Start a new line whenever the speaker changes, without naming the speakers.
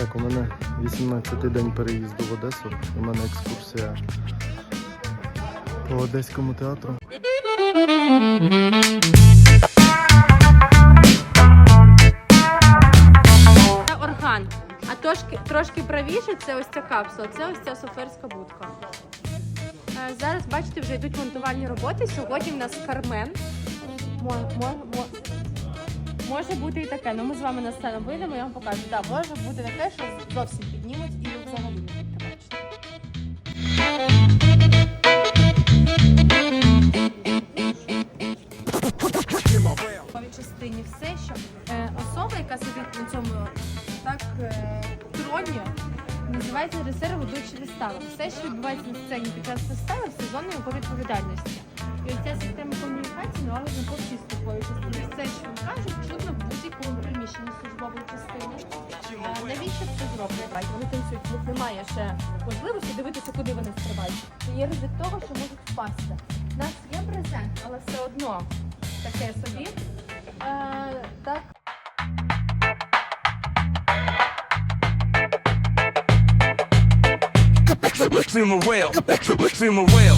Так, у мене 18-й день переїзду в Одесу. У мене екскурсія по Одеському театру.
Це орган. А трошки, трошки правіше це ось ця капсула, це ось ця соферська будка. Е, Зараз, бачите, вже йдуть монтувальні роботи. Сьогодні в нас кармен. Мо, мо, мо, може бути і таке. Ну ми з вами на сцену вийдемо, я вам покажу. Так, може бути таке, що зовсім піднімуть і взагалі не будете частині все, що е, особа, яка сидить на цьому так е, троні, називається режисер ведучий вистави. Все, що відбувається на сцені під час вистави, все зони його відповідальності. І ця система комунікації налагоджена по всій слуховій. Все, що службової частини. Е, навіщо це зроблено? Вони танцюють, в них немає ще можливості дивитися, куди вони стрибають. Є ризик того, що можуть впасти. У нас є презент, але все одно таке собі. Е, так,
Female rail. Female rail.